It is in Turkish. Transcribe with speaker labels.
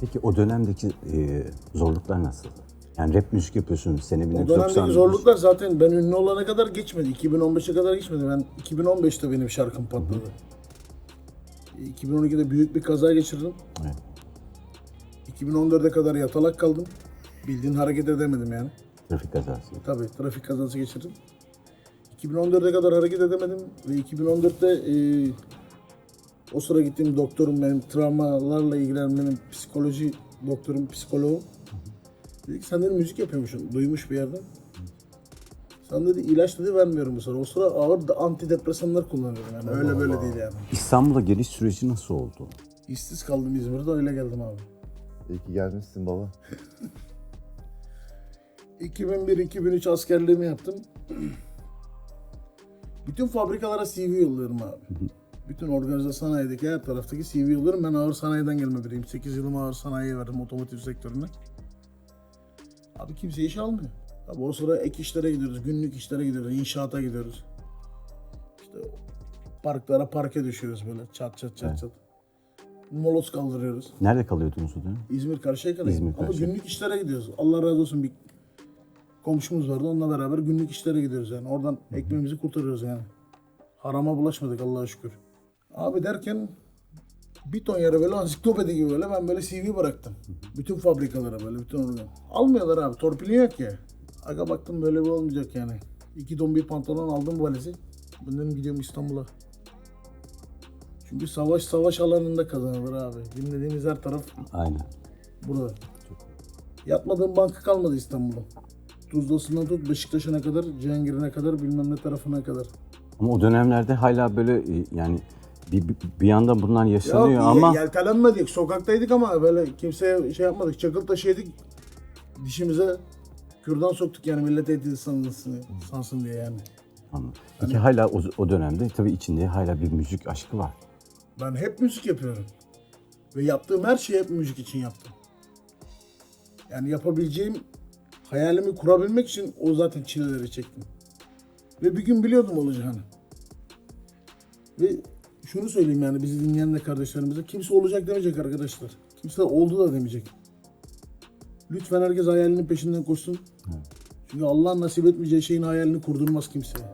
Speaker 1: Peki o dönemdeki e, zorluklar nasıldı? Yani rap müzik yapıyorsun sene
Speaker 2: O
Speaker 1: 1990.
Speaker 2: dönemdeki zorluklar zaten ben ünlü olana kadar geçmedi. 2015'e kadar geçmedi. Ben 2015'te benim şarkım patladı. 2012'de büyük bir kaza geçirdim.
Speaker 1: Evet.
Speaker 2: 2014'e kadar yatalak kaldım. Bildiğin hareket edemedim yani.
Speaker 1: Trafik kazası.
Speaker 2: Tabii trafik kazası geçirdim. 2014'e kadar hareket edemedim ve 2014'te e, o sıra gittiğim doktorum benim travmalarla ilgilenen benim psikoloji doktorum, psikoloğum. Dedi ki sen dedi müzik yapıyormuşsun. Duymuş bir yerden. Sen dedi ilaç dedi vermiyorum bu sıra. O sıra ağır da antidepresanlar kullanıyorum yani. Öyle böyle değil yani.
Speaker 1: İstanbul'a geliş süreci nasıl oldu?
Speaker 2: İşsiz kaldım İzmir'de öyle geldim abi.
Speaker 3: İyi ki gelmişsin baba.
Speaker 2: 2001-2003 askerliğimi yaptım. Bütün fabrikalara CV yolluyorum abi. Bütün organize sanayideki her taraftaki CV yolluyorum. Ben ağır sanayiden gelme biriyim. 8 yılımı ağır sanayiye verdim otomotiv sektörüne. Abi kimse iş almıyor. Abi o sıra ek işlere gidiyoruz, günlük işlere gidiyoruz, inşaata gidiyoruz. İşte parklara parke düşüyoruz böyle çat çat çat çat. Moloz kaldırıyoruz.
Speaker 1: Nerede kalıyordunuz o dönem?
Speaker 2: İzmir Karşıyaka'dayım.
Speaker 1: İzmir,
Speaker 2: Ama
Speaker 1: Karşıyaka.
Speaker 2: günlük işlere gidiyoruz. Allah razı olsun bir komşumuz vardı. Onunla beraber günlük işlere gidiyoruz yani. Oradan ekmeğimizi kurtarıyoruz yani. Harama bulaşmadık Allah'a şükür. Abi derken bir ton yere böyle ansiklopedi gibi böyle ben böyle CV bıraktım. Bütün fabrikalara böyle bütün organ. Almıyorlar abi torpilin yok ya. Aga baktım böyle bir olmayacak yani. İki don bir pantolon aldım valizi. Dedim gidiyorum İstanbul'a. Çünkü savaş savaş alanında kazanılır abi. Dinlediğimiz her taraf
Speaker 1: Aynen.
Speaker 2: Burada. Yatmadığım banka kalmadı İstanbul'da. Tuzla'sından tut Beşiktaş'ına kadar, Cihangir'ine kadar, bilmem ne tarafına kadar.
Speaker 1: Ama o dönemlerde hala böyle e, yani bir, bir, yandan bunlar yaşanıyor
Speaker 2: Ya
Speaker 1: ama
Speaker 2: yeltelenmedik, sokaktaydık ama böyle kimseye şey yapmadık. Çakıl taşı yedik, dişimize kürdan soktuk yani millet eğitim sansın, sansın diye yani.
Speaker 1: Anladım. Peki hala o, o dönemde tabii içinde hala bir müzik aşkı var.
Speaker 2: Ben hep müzik yapıyorum. Ve yaptığım her şeyi hep müzik için yaptım. Yani yapabileceğim, hayalimi kurabilmek için o zaten çileleri çektim. Ve bir gün biliyordum olacağını. Ve şunu söyleyeyim yani bizi dinleyen de kardeşlerimize kimse olacak demeyecek arkadaşlar. Kimse oldu da demeyecek. Lütfen herkes hayalinin peşinden koşsun. Çünkü Allah nasip etmeyeceği şeyin hayalini kurdurmaz kimseye.